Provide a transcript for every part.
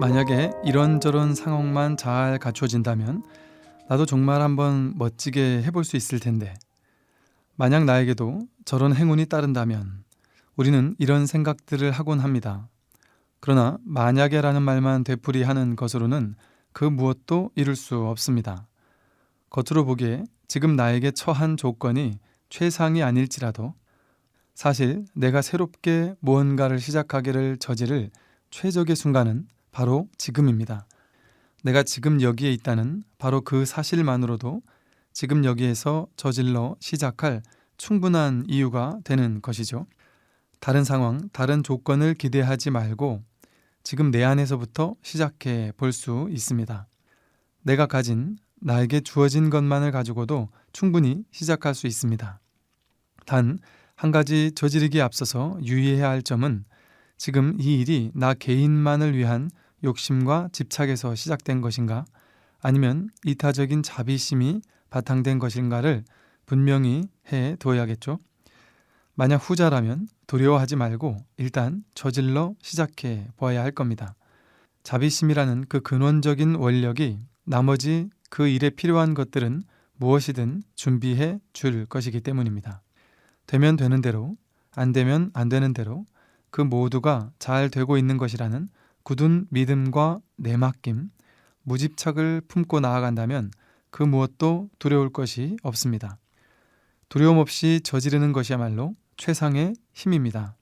만약에 이런저런 상황만 잘 갖춰진다면 나도 정말 한번 멋지게 해볼 수 있을 텐데 만약 나에게도 저런 행운이 따른다면 우리는 이런 생각들을 하곤 합니다. 그러나 만약에라는 말만 되풀이하는 것으로는 그 무엇도 이룰 수 없습니다. 겉으로 보기에 지금 나에게 처한 조건이 최상이 아닐지라도 사실 내가 새롭게 무언가를 시작하기를 저지를 최적의 순간은 바로 지금입니다. 내가 지금 여기에 있다는 바로 그 사실만으로도 지금 여기에서 저질러 시작할 충분한 이유가 되는 것이죠. 다른 상황, 다른 조건을 기대하지 말고 지금 내 안에서부터 시작해 볼 수 있습니다. 내가 가진 나에게 주어진 것만을 가지고도 충분히 시작할 수 있습니다. 단 한 가지 저지르기에 앞서서 유의해야 할 점은 지금 이 일이 나 개인만을 위한 욕심과 집착에서 시작된 것인가 아니면 이타적인 자비심이 바탕된 것인가를 분명히 해 둬야겠죠. 만약 후자라면 두려워하지 말고 일단 저질러 시작해 보아야 할 겁니다. 자비심이라는 그 근원적인 원력이 나머지 그 일에 필요한 것들은 무엇이든 준비해 줄 것이기 때문입니다. 되면 되는 대로, 안 되면 안 되는 대로 그 모두가 잘 되고 있는 것이라는 굳은 믿음과 내맡김, 무집착을 품고 나아간다면 그 무엇도 두려울 것이 없습니다. 두려움 없이 저지르는 것이야말로 최상의 힘입니다.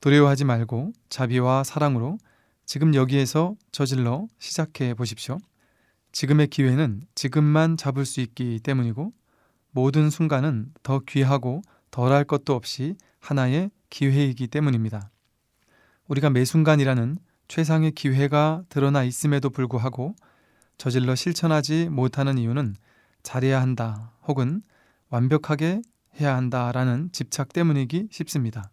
두려워하지 말고 자비와 사랑으로 지금 여기에서 저질러 시작해 보십시오. 지금의 기회는 지금만 잡을 수 있기 때문이고 모든 순간은 더 귀하고 덜할 것도 없이 하나의 기회이기 때문입니다. 우리가 매 순간이라는 최상의 기회가 드러나 있음에도 불구하고 저질러 실천하지 못하는 이유는 잘해야 한다 혹은 완벽하게 해야 한다라는 집착 때문이기 쉽습니다.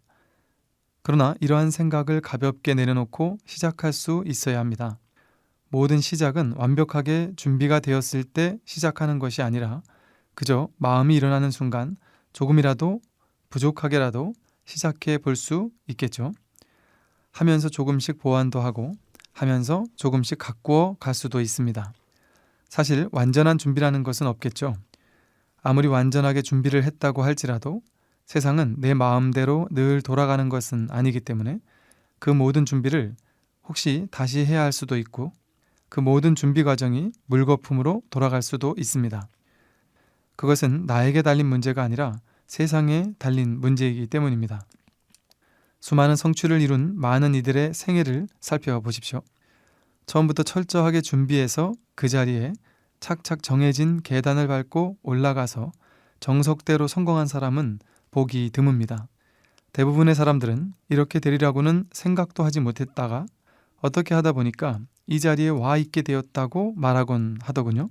그러나 이러한 생각을 가볍게 내려놓고 시작할 수 있어야 합니다. 모든 시작은 완벽하게 준비가 되었을 때 시작하는 것이 아니라 그저 마음이 일어나는 순간 조금이라도 부족하게라도 시작해 볼 수 있겠죠. 하면서 조금씩 보완도 하고 하면서 조금씩 가꾸어 갈 수도 있습니다. 사실 완전한 준비라는 것은 없겠죠. 아무리 완전하게 준비를 했다고 할지라도 세상은 내 마음대로 늘 돌아가는 것은 아니기 때문에 그 모든 준비를 혹시 다시 해야 할 수도 있고 그 모든 준비 과정이 물거품으로 돌아갈 수도 있습니다. 그것은 나에게 달린 문제가 아니라 세상에 달린 문제이기 때문입니다. 수많은 성취를 이룬 많은 이들의 생애를 살펴보십시오. 처음부터 철저하게 준비해서 그 자리에 착착 정해진 계단을 밟고 올라가서 정석대로 성공한 사람은 보기 드뭅니다. 대부분의 사람들은 이렇게 되리라고는 생각도 하지 못했다가 어떻게 하다 보니까 이 자리에 와 있게 되었다고 말하곤 하더군요.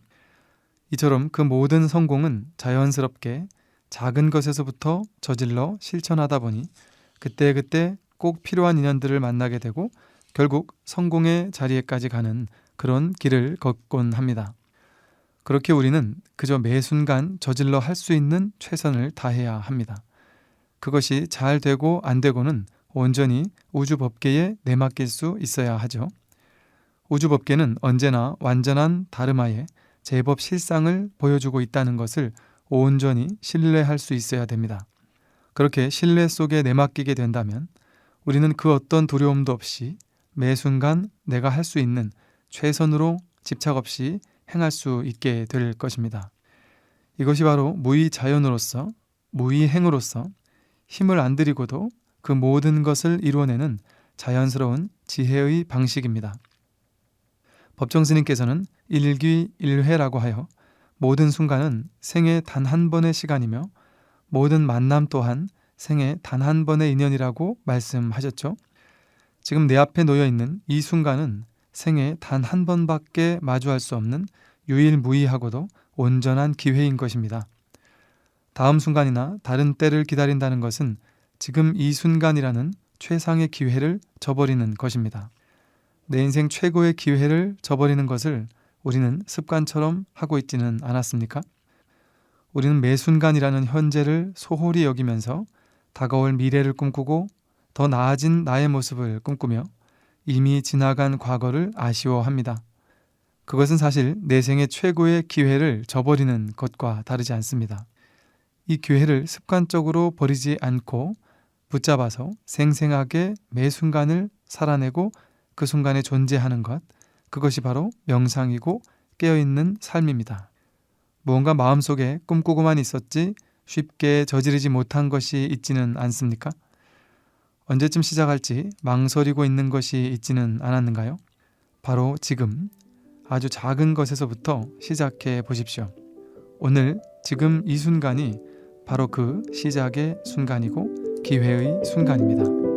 이처럼 그 모든 성공은 자연스럽게 작은 것에서부터 저질러 실천하다 보니 그때 그때 꼭 필요한 인연들을 만나게 되고 결국 성공의 자리에까지 가는 그런 길을 걷곤 합니다. 그렇게 우리는 그저 매 순간 저질러 할 수 있는 최선을 다해야 합니다. 그것이 잘 되고 안 되고는 온전히 우주 법계에 내맡길 수 있어야 하죠. 우주 법계는 언제나 완전한 다름아에 제법 실상을 보여주고 있다는 것을 온전히 신뢰할 수 있어야 됩니다. 그렇게 신뢰 속에 내맡기게 된다면 우리는 그 어떤 두려움도 없이 매 순간 내가 할 수 있는 최선으로 집착 없이 행할 수 있게 될 것입니다. 이것이 바로 무의 자연으로서 무의 행으로서 힘을 안 들이고도 그 모든 것을 이루어내는 자연스러운 지혜의 방식입니다. 법정 스님께서는 일기 일회라고 하여 모든 순간은 생애 단 한 번의 시간이며 모든 만남 또한 생애 단 한 번의 인연이라고 말씀하셨죠. 지금 내 앞에 놓여 있는 이 순간은 생애 단 한 번밖에 마주할 수 없는 유일무이하고도 온전한 기회인 것입니다. 다음 순간이나 다른 때를 기다린다는 것은 지금 이 순간이라는 최상의 기회를 저버리는 것입니다. 내 인생 최고의 기회를 저버리는 것을 우리는 습관처럼 하고 있지는 않았습니까? 우리는 매 순간이라는 현재를 소홀히 여기면서 다가올 미래를 꿈꾸고 더 나아진 나의 모습을 꿈꾸며 이미 지나간 과거를 아쉬워합니다. 그것은 사실 내 생의 최고의 기회를 저버리는 것과 다르지 않습니다. 이 기회를 습관적으로 버리지 않고 붙잡아서 생생하게 매 순간을 살아내고 그 순간에 존재하는 것, 그것이 바로 명상이고 깨어있는 삶입니다. 무언가 마음속에 꿈꾸고만 있었지 쉽게 저지르지 못한 것이 있지는 않습니까? 언제쯤 시작할지 망설이고 있는 것이 있지는 않았는가요? 바로 지금 아주 작은 것에서부터 시작해 보십시오. 오늘 지금 이 순간이 바로 그 시작의 순간이고 기회의 순간입니다.